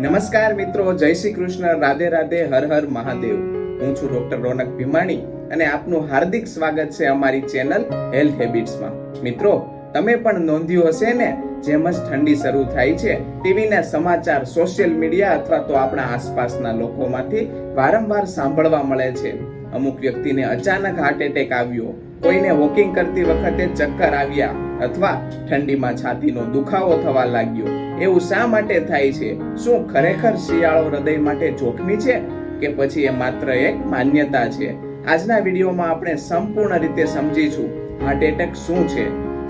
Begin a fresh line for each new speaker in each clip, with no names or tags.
નમસ્કાર મિત્રો, જય શ્રી કૃષ્ણ, રાધે રાધે, હર હર મહાદેવ. હું છું ડોક્ટર રોનક ભીમાણી અને આપનું હાર્દિક સ્વાગત છે અમારી ચેનલ હેલ્થ હેબિટ્સમાં. મિત્રો, તમે પણ નોંધ્યું હશે ને, જેમ જ ઠંડી શરૂ થાય છે, ટીવીના સમાચાર સોશિયલ મીડિયા અથવા તો આપણા આસપાસના લોકોમાંથી વારંવાર સાંભળવા મળે છે. અમુક વ્યક્તિને અચાનક હાર્ટ એટેક આવ્યો. કોઈને વોકિંગ કરતી વખતે ચક્કર આવ્યા અથવા ઠંડીમાં છાતીનો દુખાવો થવા લાગ્યો. એવું શા માટે થાય છે? શું ખરેખર શિયાળો હૃદય માટે જોખમી છે કે પછી એ માત્ર એક માન્યતા છે? આજના વિડીયોમાં આપણે સંપૂર્ણ રીતે સમજીશું હાર્ટ એટેક શું છે?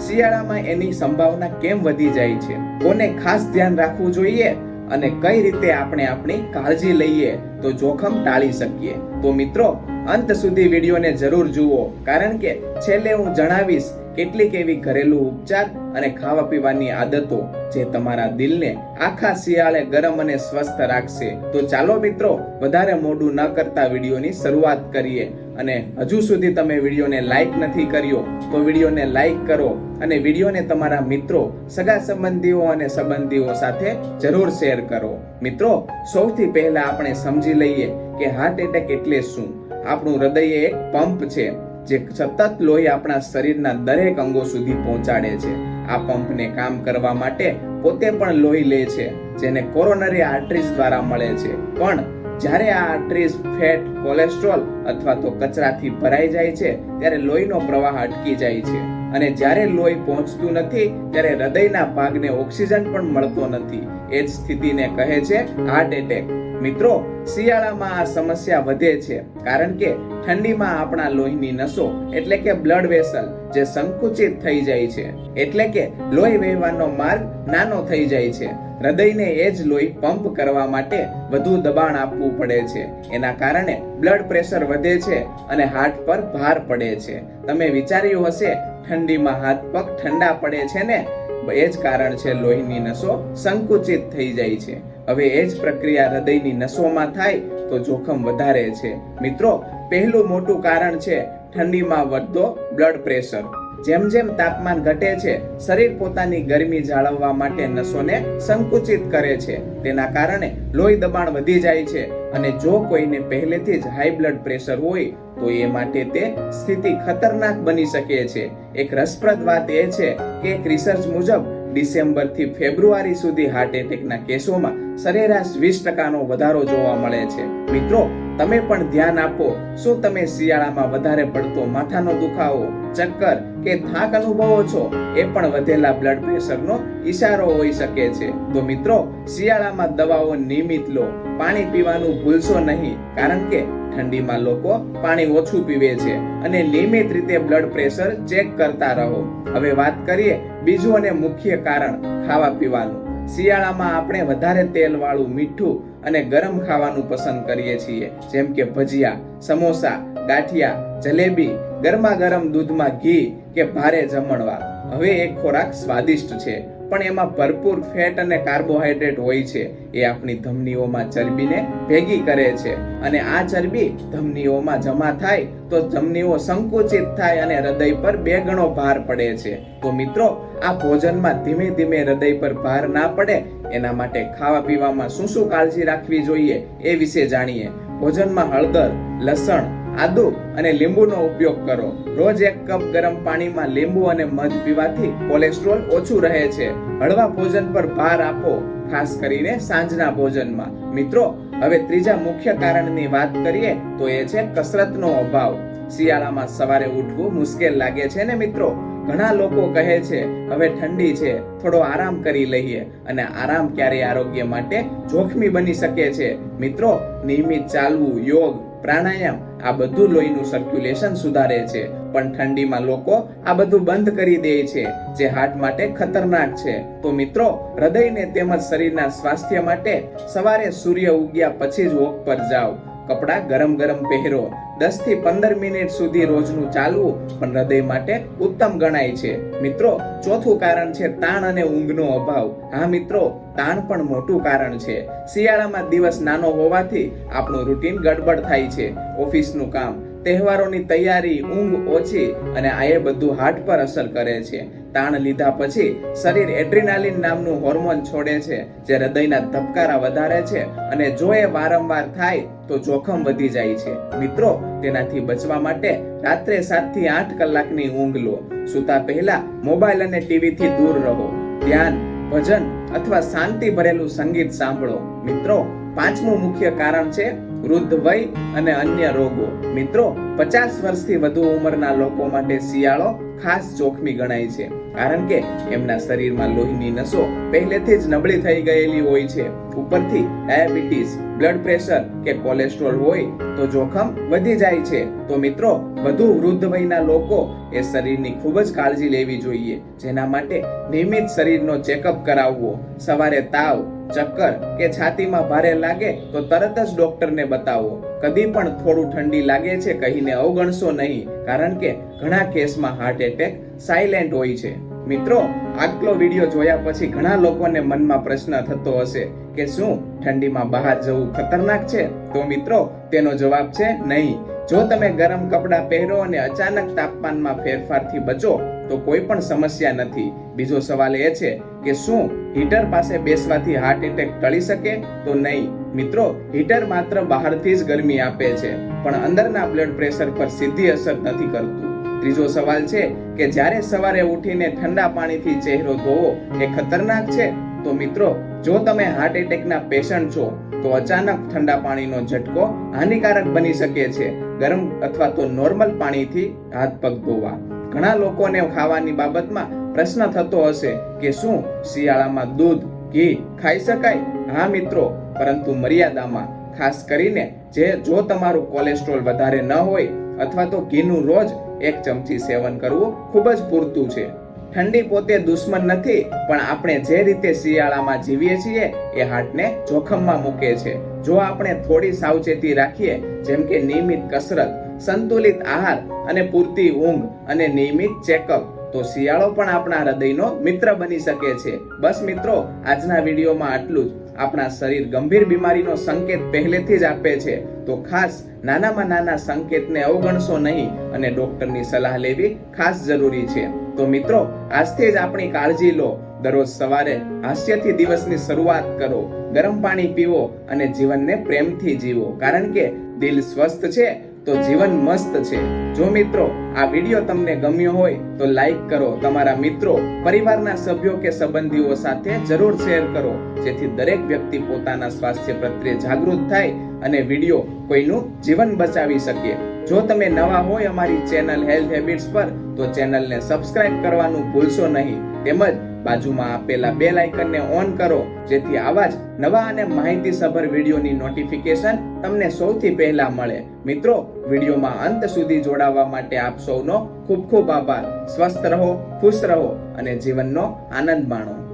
શિયાળામાં એની સંભાવના કેમ વધી જાય છે? કોને ખાસ ધ્યાન રાખવું જોઈએ અને કઈ રીતે આપણે આપણી કાળજી લઈએ તો જોખમ ટાળી શકીએ? તો મિત્રો, અંત સુધી વિડીયોને જરૂર જુઓ, કારણ કે છેલ્લે હું જણાવીશ કેટલીક એવી ઘરેલું ઉપચાર અને ખાવા પીવાની આદતો જે તમારા દિલને આખા શિયાળે ગરમ અને સ્વસ્થ રાખશે. તો ચાલો મિત્રો, વધારે મોડું ન કરતા વિડીયોની શરૂઆત કરીએ. અને હજુ સુધી તમે વિડીયોને લાઈક નથી કર્યો, તો વિડીયોને લાઈક કરો અને વિડીયોને તમારા મિત્રો, સગા સંબંધીઓ અને સંબંધીઓ સાથે જરૂર શેર કરો. મિત્રો, સૌથી પહેલા આપણે સમજી લઈએ કે હાર્ટ એટેક એટલે શું? આપણું હૃદય એક પંપ છે. જે સતત લોહી આપણા શરીરના દરેક અંગો સુધી પહોંચાડે છે. આ પંપને કામ કરવા માટે પોતે પણ લોહી લે છે, જેને કોરોનરી આર્ટરીઝ દ્વારા મળે છે. પણ જ્યારે આ આર્ટરીઝ ફેટ, કોલેસ્ટ્રોલ અથવા તો કચરાથી ભરાઈ જાય છે, ત્યારે લોહીનો પ્રવાહ અટકી જાય છે. અને જ્યારે લોહી પહોંચતું નથી, ત્યારે હૃદયના ભાગને ઓક્સિજન પણ મળતો નથી. એ જ સ્થિતિને કહે છે હાર્ટ એટેક મિત્રો, શિયાળામાં આ સમસ્યા વધે છે, કારણ કે ઠંડીમાં આપણા લોહીની નસો, એટલે કે બ્લડ વેસલ જે સંકુચિત થઈ જાય છે. એટલે કે લોહી વહેવાનો માર્ગ નાનો થઈ જાય છે. હૃદયને એ જ લોહી પંપ કરવા માટે વધુ દબાણ આપવું પડે છે. એના કારણે બ્લડ પ્રેશર વધે છે અને હાર્ટ પર ભાર પડે છે. તમે વિચાર્યું હશે, ઠંડીમાં હાથ પગ ઠંડા પડે છે ને? એ જ કારણ છે લોહીની નસો સંકુચિત થઈ જાય છે. હવે એ જ પ્રક્રિયા હૃદયની નસોમાં થાય તો જોખમ વધારે છે. મિત્રો, પહેલું મોટું કારણ છે ઠંડીમાં વધતો બ્લડ પ્રેશર જેમ જેમ તાપમાન ઘટે છે, શરીર પોતાની ગરમી જાળવવા માટે નસોને સંકુચિત કરે છે. તેના કારણે લોહી દબાણ વધી જાય છે અને જો કોઈને પહેલેથી જ હાઈ બ્લડ પ્રેશર હોય, તો એ માટે તે સ્થિતિ ખતરનાક બની શકે છે. એક રસપ્રદ વાત એ છે કે એક રિસર્ચ મુજબ ડિસેમ્બરથી ફેબ્રુઆરી સુધી હાર્ટ એટેકના કેસોમાં સરેરાશ વીસ ટકાનો વધારો જોવા મળે છે. મિત્રો, તમે પણ ધ્યાન આપો, શું તમે શિયાળામાં વધારે પડતો માથાનો દુખાવો, ચક્કર કે થાક અનુભવો છો? એ પણ વધેલા બ્લડ પ્રેશરનો ઈશારો હોઈ શકે છે. તો મિત્રો, શિયાળામાં દવાઓ નિયમિત લો. પાણી પીવાનું ભૂલશો નહીં, કારણ કે ઠંડીમાં લોકો પાણી ઓછું પીવે છે અને નિયમિત રીતે બ્લડ પ્રેશર ચેક કરતા રહો. હવે વાત કરીએ બીજું અને મુખ્ય કારણ ખાવા પીવાનું. શિયાળામાં આપણે વધારે તેલ વાળું મીઠું અને ગરમ ખાવાનું પસંદ કરીએ છીએ. જેમ કે ભજીયા, સમોસા, ગાંઠિયા, જલેબી ગરમા ગરમ દૂધમાં ઘી કે ભારે જમણવાર. હવે એક ખોરાક સ્વાદિષ્ટ છે. પણ એમાં ભરપૂર ફેટ અને કાર્બોહાઈડ્રેટ હોય છે. એ આપણી ધમનીઓમાં ચરબીને ભેગી કરે છે. અને આ ચરબી ધમનીઓમાં જમા થાય તો ધમનીઓ સંકુચિત થાય અને હૃદય પર બે ગણો ભાર પડે છે. તો મિત્રો, આ ભોજનમાં ધીમે ધીમે હૃદય પર ભાર ના પડે એના માટે ખાવા પીવામાં શું શું કાળજી રાખવી જોઈએ એ વિશે જાણીએ. ભોજનમાં હળદર, લસણ આદુ અને લીંબુનો ઉપયોગ કરો. રોજ એક કપ ગરમ પાણીમાં લીંબુ અને મધ પીવાથી કોલેસ્ટ્રોલ ઓછું રહે છે. હળવા ભોજન પર ભાર આપો, ખાસ કરીને સાંજના ભોજનમાં. મિત્રો, હવે ત્રીજા મુખ્ય કારણની વાત કરીએ તો એ છે કસરતનો અભાવ. શિયાળામાં સવારે ઉઠવું મુશ્કેલ લાગે છે ને મિત્રો? ઘણા લોકો કહે છે, હવે ઠંડી છે, થોડો આરામ કરી લઈએ. અને આરામ ક્યારે આરોગ્ય માટે જોખમી બની શકે છે. મિત્રો, નિયમિત ચાલવું, યોગ પ્રાણાયામ આ બધું લોહીનું સર્ક્યુલેશન સુધારે છે. પણ ઠંડીમાં લોકો આ બધું બંધ કરી દે છે, જે હાર્ટ માટે ખતરનાક છે. તો મિત્રો, હૃદયને તેમજ શરીરના સ્વાસ્થ્ય માટે સવારે સૂર્ય ઉગ્યા પછી જ વોક પર જાઓ. કપડા ગરમ ગરમ પહેરો. દસથી પંદર મિનિટ સુધી રોજનું ચાલવું પણ હૃદય માટે ઉત્તમ ગણાય છે. મિત્રો, ચોથું કારણ છે તાણ અને ઊંઘનો અભાવ. હા મિત્રો, તાણ પણ મોટું કારણ છે. શિયાળામાં દિવસ નાનો હોવાથી આપણું રૂટીન ગડબડ થાય છે. ઓફિસનું કામ, તહેવારોની તૈયારી, ઊંઘ ઓછી અને આ બધું હાર્ટ પર અસર કરે છે. તાણ લીધા પછી શરીર એડ્રીનાલિન નામનું હોર્મોન છોડે છે, જે હૃદયના ધબકારા વધારે છે અને જો એ વારંવાર થાય તો જોખમ વધી જાય છે. મિત્રો, તેનાથી બચવા માટે રાત્રે સાતથી આઠ કલાકની ઊંઘ લો સૂતા પહેલા મોબાઈલ અને ટીવીથી દૂર રહો. ધ્યાન, ભજન અથવા શાંતિ ભરેલું સંગીત સાંભળો. મિત્રો, પાંચમું મુખ્ય કારણ છે વૃદ્ધ વય અને અન્ય રોગો. મિત્રો, પચાસ વર્ષથી વધુ ઉંમરના લોકો માટે શિયાળો ખાસ જોખમી ગણાય છે. કારણ કે એમના શરીરમાં લોહીની નસો પહેલેથી જ નબળી થઈ ગયેલી હોય છે. ઉપરથી ડાયાબિટીસ, બ્લડ પ્રેશર કે કોલેસ્ટ્રોલ હોય તો જોખમ વધી જાય છે. તો મિત્રો, વધુ વૃદ્ધ વયના લોકો એ શરીરની ખૂબ જ કાળજી લેવી જોઈએ, જેના માટે નિયમિત શરીરનો ચેકઅપ કરાવવો. સવારે તાવ, ચક્કર કે છાતીમાં ભારે લાગે તો તરત જ ડોક્ટરને બતાવો. કદી પણ થોડું ઠંડી લાગે છે કહીને અવગણશો નહીં, કારણ કે ઘણા કેસમાં હાર્ટ એટેક સાયલેન્ટ હોય છે. મિત્રો, આટલો વીડિયો જોયા પછી ઘણા લોકોને મનમાં પ્રશ્ન થતો હશે કે શું ઠંડીમાં બહાર જવું ખતરનાક છે? તો મિત્રો, તેનો જવાબ છે નહીં. જો તમે ગરમ કપડાં પહેરો અને અચાનક તાપમાનમાં ફેરફારથી બચો, તો કોઈ પણ સમસ્યા નથી. બીજો સવાલ એ છે કે શું હીટર પાસે બેસવાથી હાર્ટ એટેક ટળી શકે? તો નહીં. મિત્રો, હીટર માત્ર બહારથી જ ગરમી આપે છે, પણ અંદરના બ્લડ પ્રેશર પર સીધી અસર નથી કરતું. ત્રીજો સવાલ છે કે જ્યારે સવારે ઉઠીને ઠંડા પાણીથી ચહેરો ધોવો એ ખતરનાક છે? તો મિત્રો, જો તમે હાર્ટ એટેકના પેશન્ટ છો, તો અચાનક ઠંડા પાણીનો ઝટકો હાનિકારક બની શકે છે. ગરમ અથવા તો નોર્મલ પાણીથી હાથ પગ ધોવા. ઘણા લોકોને ખાવાની બાબતમાં પ્રશ્ન થતો હશે કે શું શિયાળામાં દૂધ, ઘી ખાઈ શકાય? હા મિત્રો, પરંતુ મર્યાદામાં, ખાસ કરીને જે જો તમારું કોલેસ્ટ્રોલ વધારે ન હોય અથવા તો ઘીનું રોજ એક ચમચી સેવન કરવું ખૂબ જ પૂરતું છે. ઠંડી પોતે દુશ્મન નથી, પણ આપણે જે રીતે શિયાળામાં જીવીએ છીએ, એ હાર્ટને જોખમમાં મૂકે છે. જો આપણે થોડી સાવચેતી રાખીએ, જેમ કે નિયમિત કસરત, સંતુલિત આહાર અને પૂરતી ઊંઘ અને નિયમિત ચેકઅપ તો શિયાળો પણ આપણા હૃદયનો મિત્ર બની શકે છે. બસ મિત્રો, આજના વિડીયોમાં આટલું જ. આપણા શરીર ગંભીર બીમારીનો સંકેત પહેલેથી જ આપે છે. તો ખાસ નાનામાં નાના સંકેતને અવગણશો નહીં અને ડોક્ટરની સલાહ લેવી ખાસ જરૂરી છે. તો મિત્રો, આજથી જ આપણી કાળજી લો. દરરોજ સવારે હાસ્યથી દિવસની શરૂઆત કરો. ગરમ પાણી પીવો અને જીવનને પ્રેમથી જીવો. કારણ કે દિલ સ્વસ્થ છે તો જીવન મસ્ત છે. જો મિત્રો આ વીડિયો તમને ગમ્યો હોય, તો લાઈક કરો. તમારા મિત્રો, પરિવારના સભ્યો કે સંબંધીઓ સાથે જરૂર શેર કરો, જેથી દરેક વ્યક્તિ પોતાના સ્વાસ્થ્ય પ્રત્યે જાગૃત થાય અને વીડિયો કોઈનું જીવન બચાવી શકે. જો તમે નવા હોય અમારી ચેનલ હેલ્થ હેબિટ્સ પર, તો ચેનલને સબસ્ક્રાઇબ કરવાનું ભૂલશો નહીં. તેમજ બાજુમાં આપેલા બેલ આઇકનને ઓન કરો, જેથી આવા જ નવા અને માહિતીસભર વિડીયોની નોટિફિકેશન તમને સૌથી પહેલા મળે. મિત્રો, વિડીયોમાં અંત સુધી જોડાવા માટે આપ સૌનો ખૂબ ખૂબ આભાર. સ્વસ્થ રહો, ખુશ રહો અને જીવનનો આનંદ માણો.